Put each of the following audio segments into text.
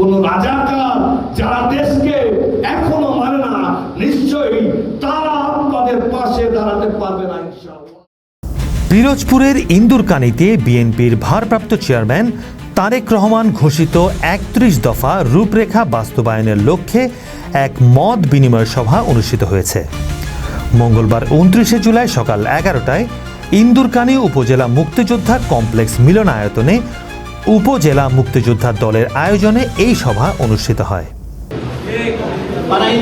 কোন রাজাকার যারা দেশকে এখনও মানে না, নিশ্চয়ই তারা আপনাদের পাশে দাঁড়াতে পারবে না পিরোজপুরের ইন্দুরকানীতে বিএনপির ভারপ্রাপ্ত চেয়ারম্যান তারেক রহমান ঘোষিত একত্রিশ দফা রূপরেখা বাস্তবায়নের লক্ষ্যে এক মত বিনিময় সভা অনুষ্ঠিত হয়েছে। মঙ্গলবার উনত্রিশে জুলাই সকাল এগারোটায় ইন্দুরকানী উপজেলা মুক্তিযোদ্ধা কমপ্লেক্স মিলনায়তনে উপজেলা মুক্তিযোদ্ধা দলের আয়োজনে এই সভা অনুষ্ঠিত হয়। বানাই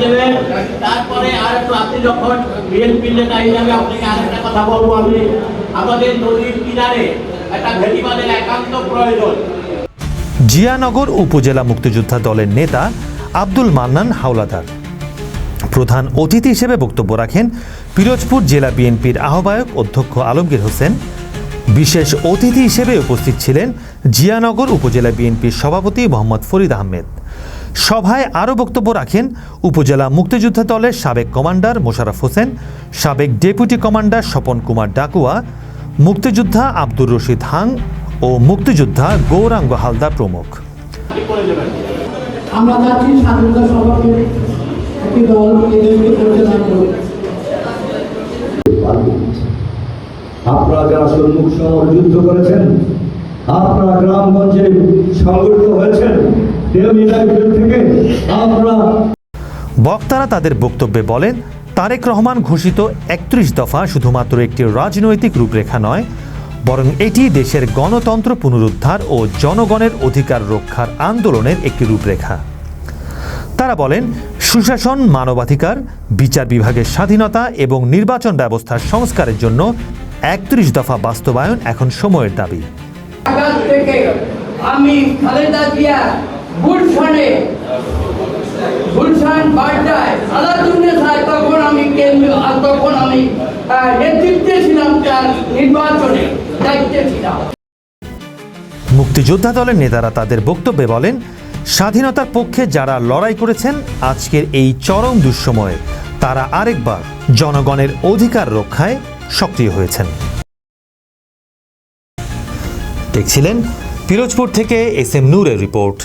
তারপরে আর একটু আপনি যখন বিএনপি নেতা হিসাবে আপনাকে আরেকটা কথা বলব আমি। আমাদের নদীর কিনারে একটা ভেটিবাদের একান্ত প্রয়োজন। জিয়ানগর উপজেলা মুক্তিযোদ্ধা দলের নেতা আব্দুল মান্নান হাওলাদার। প্রধান অতিথি হিসেবে বক্তব্য রাখেন পিরোজপুর জেলা বিএনপির আহ্বায়ক অধ্যক্ষ আলমগীর হোসেন বিশেষ অতিথি হিসেবে উপস্থিত ছিলেন জিয়ানগর উপজেলা বিএনপির সভাপতি মোহাম্মদ ফরিদ আহমেদ। সভায় আরও বক্তব্য রাখেন উপজেলা মুক্তিযোদ্ধা দলের সাবেক কমান্ডার মোশাররফ হোসেন, সাবেক ডেপুটি কমান্ডার স্বপন কুমার ডাকুয়া, মুক্তিযোদ্ধা আব্দুর রশিদ হাং ও মুক্তিযোদ্ধা গৌরাঙ্গ হালদার প্রমুখ। আমরা চাচ্ছি স্বাধীনতা সভাকে একটি দল আপনারা যারা সম্মুখ সমর যুদ্ধ করেছেন, আপনারা গ্রামগঞ্জে সংগঠিত হয়েছেন থেকে আপনারা বক্তারা তাদের বক্তব্যে বলেন, তারেক রহমান ঘোষিত একত্রিশ দফা শুধুমাত্র একটি রাজনৈতিক রূপরেখা নয়, বরং এটি দেশের গণতন্ত্র পুনরুদ্ধার ও জনগণের অধিকার রক্ষার আন্দোলনের একটি রূপরেখা। তারা বলেন, সুশাসন, মানবাধিকার, বিচার বিভাগের স্বাধীনতা এবং নির্বাচন ব্যবস্থার সংস্কারের জন্য একত্রিশ দফা বাস্তবায়ন এখন সময়ের দাবি। আমি খালেদা জিয়া গুলশানে গুলশান বাড্ডায় আলাদুন্নেসায় তখন আমি কেন্দ্র তখন আমি নেতৃত্বে ছিলাম তার নির্বাচনে দায়িত্বে ছিলাম। মুক্তিযোদ্ধা দলের নেতারা তাদের বক্তব্যে বলেন স্বাধীনতার পক্ষে যারা লড়াই করেছেন আজকের এই চরম দুঃসময়ে তারা আরেকবার জনগণের অধিকার রক্ষায় সক্রিয় হয়েছেন। দেখছিলেন পিরোজপুর থেকে এস এম নূরের রিপোর্ট।